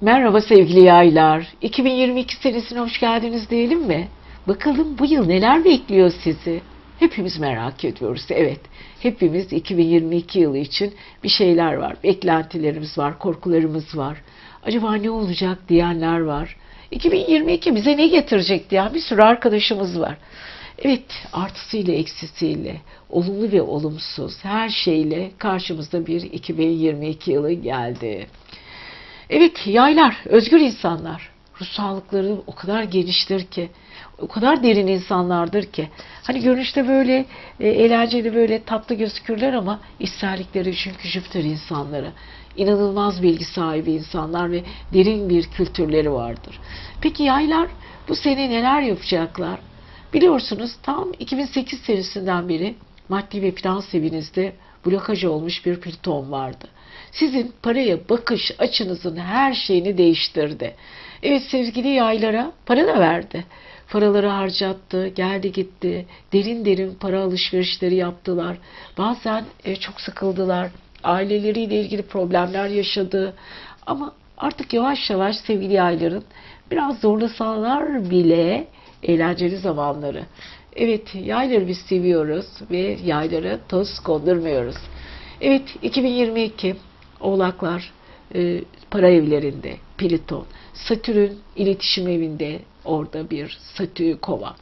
Merhaba sevgili yaylar. 2022 senesine hoş geldiniz diyelim mi? Bakalım bu yıl neler bekliyor sizi? Hepimiz merak ediyoruz. Evet, hepimiz 2022 yılı için bir şeyler var. Beklentilerimiz var, korkularımız var. Acaba ne olacak diyenler var. 2022 bize ne getirecek diyen bir sürü arkadaşımız var. Evet, artısıyla eksisiyle, olumlu ve olumsuz her şeyle karşımızda bir 2022 yılı geldi. Evet yaylar, özgür insanlar. Ruh sağlıkları o kadar geniştir ki, o kadar derin insanlardır ki. Hani görünüşte böyle e, eğlenceli böyle tatlı gözükürler ama içsellikleri çünkü Jüpiter insanları. İnanılmaz bilgi sahibi insanlar ve derin bir kültürleri vardır. Peki yaylar bu sene neler yapacaklar? Biliyorsunuz tam 2008 senesinden beri maddi ve finans evinizde blokaj olmuş bir Plüton vardı. Sizin paraya bakış açınızın her şeyini değiştirdi. Evet sevgili yaylara para da verdi. Paraları harcattı, geldi gitti, derin derin para alışverişleri yaptılar. Bazen e, çok sıkıldılar, aileleriyle ilgili problemler yaşadı. Ama artık yavaş yavaş sevgili yayların biraz zorlasalar bile eğlenceli zamanları. Evet yayları biz seviyoruz ve yaylara toz kondurmuyoruz. Evet 2022 Oğlaklar e, para evlerinde Pliton, Satürn iletişim evinde orada bir Satürn kova.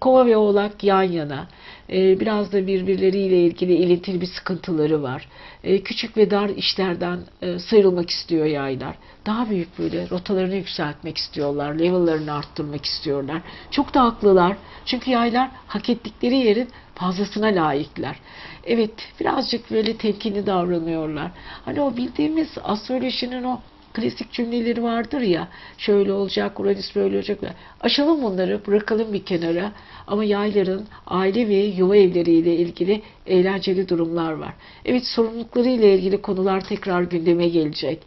Kova ve Oğlak yan yana. E, biraz da birbirleriyle ilgili ilintili bir sıkıntıları var. E, küçük ve dar işlerden e, sıyrılmak istiyor yaylar. Daha büyük böyle rotalarını yükseltmek istiyorlar. Level'larını arttırmak istiyorlar. Çok da haklılar. Çünkü yaylar hak ettikleri yerin fazlasına layıklar. Evet birazcık böyle temkinli davranıyorlar. Hani o bildiğimiz astrolojinin o klasik cümleleri vardır ya şöyle olacak Uranüs böyle olacak. Aşalım bunları bırakalım bir kenara ama yayların aile ve yuva evleriyle ilgili eğlenceli durumlar var. Evet sorumlulukları ile ilgili konular tekrar gündeme gelecek.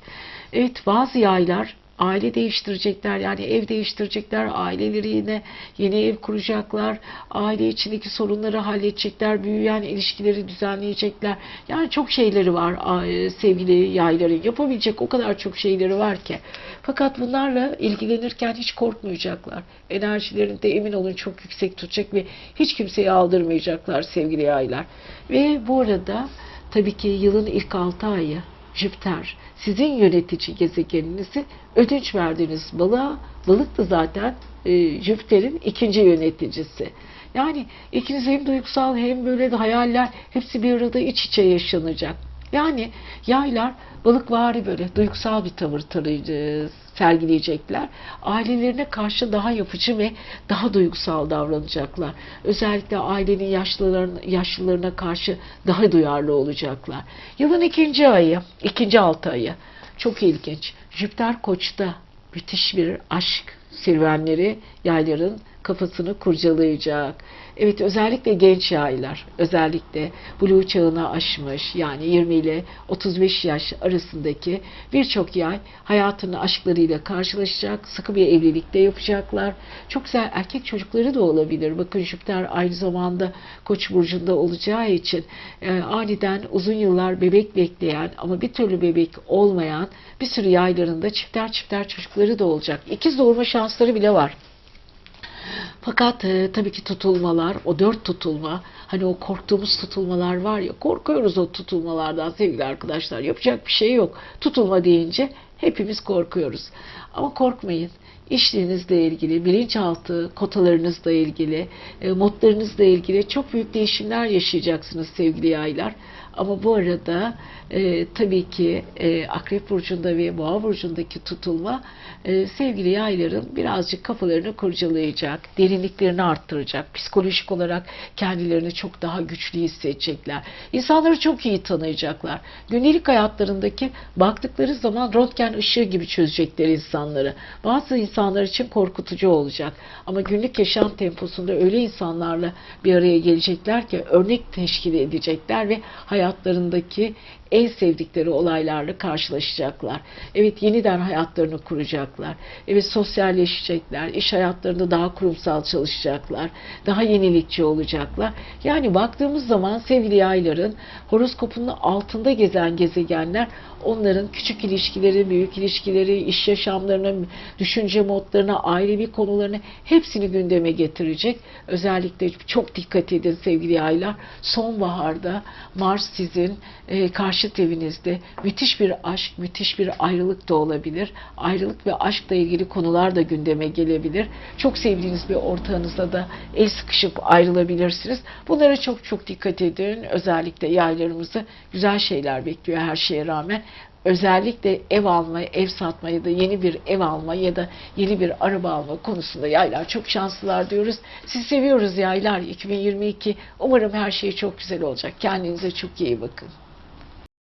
Evet bazı yaylar aile değiştirecekler yani ev değiştirecekler aileleri yine yeni ev kuracaklar aile içindeki sorunları halledecekler büyüyen ilişkileri düzenleyecekler. Yani çok şeyleri var a- sevgili yayların. Yapabilecek o kadar çok şeyleri var ki. Fakat bunlarla ilgilenirken hiç korkmayacaklar. Enerjilerini de emin olun çok yüksek tutacak ve hiç kimseye aldırmayacaklar sevgili yaylar. Ve bu arada tabii ki yılın ilk 6 ayı Jüpiter sizin yönetici gezegeninizi ödünç verdiğiniz balığa, balık da zaten e, Jüpiter'in ikinci yöneticisi. Yani ikiniz hem duygusal hem böyle de hayaller hepsi bir arada iç içe yaşanacak. Yani yaylar balıkvari böyle duygusal bir tavır tarayıcı, sergileyecekler. Ailelerine karşı daha yapıcı ve daha duygusal davranacaklar. Özellikle ailenin yaşlılarına, yaşlılarına karşı daha duyarlı olacaklar. Yılın ikinci ayı, ikinci altı ayı çok ilginç. Jüpiter Koç'ta müthiş bir aşk serüvenleri yayların kafasını kurcalayacak. Evet özellikle genç yaylar, özellikle blue çağını aşmış yani 20 ile 35 yaş arasındaki birçok yay hayatını aşklarıyla karşılaşacak, sıkı bir evlilikte yapacaklar. Çok güzel erkek çocukları da olabilir. Bakın Jüpiter aynı zamanda Koç burcunda olacağı için e, aniden uzun yıllar bebek bekleyen ama bir türlü bebek olmayan bir sürü yaylarında çifter çifter çocukları da olacak. İkiz doğurma şansları bile var. Fakat e, tabii ki tutulmalar, o dört tutulma, hani o korktuğumuz tutulmalar var ya, korkuyoruz o tutulmalardan sevgili arkadaşlar. Yapacak bir şey yok. Tutulma deyince hepimiz korkuyoruz. Ama korkmayın. İşlerinizle ilgili, bilinçaltı kotalarınızla ilgili, e, modlarınızla ilgili çok büyük değişimler yaşayacaksınız sevgili yaylar. Ama bu arada e, tabii ki e, Akrep Burcu'nda ve Boğa Burcu'ndaki tutulma e, sevgili yayların birazcık kafalarını kurcalayacak, derinliklerini arttıracak, psikolojik olarak kendilerini çok daha güçlü hissedecekler. İnsanları çok iyi tanıyacaklar. Gündelik hayatlarındaki baktıkları zaman röntgen ışığı gibi çözecekler insanları. Bazı insanlar için korkutucu olacak. Ama günlük yaşam temposunda öyle insanlarla bir araya gelecekler ki örnek teşkil edecekler ve hayatlarındaki en sevdikleri olaylarla karşılaşacaklar. Evet yeniden hayatlarını kuracaklar. Evet sosyalleşecekler. İş hayatlarında daha kurumsal çalışacaklar. Daha yenilikçi olacaklar. Yani baktığımız zaman sevgili yayların horoskopunun altında gezen gezegenler onların küçük ilişkileri, büyük ilişkileri, iş yaşamlarını, düşünce modlarına, ailevi konularını hepsini gündeme getirecek. Özellikle çok dikkat edin sevgili yaylar. Sonbaharda Mars sizin e, karşıt evinizde müthiş bir aşk, müthiş bir ayrılık da olabilir. Ayrılık ve aşkla ilgili konular da gündeme gelebilir. Çok sevdiğiniz bir ortağınızla da el sıkışıp ayrılabilirsiniz. Bunlara çok çok dikkat edin. Özellikle yaylarımızı güzel şeyler bekliyor her şeye rağmen. Özellikle ev alma, ev satma ya da yeni bir ev alma ya da yeni bir araba alma konusunda yaylar çok şanslılar diyoruz. Sizi seviyoruz yaylar 2022. Umarım her şey çok güzel olacak. Kendinize çok iyi bakın.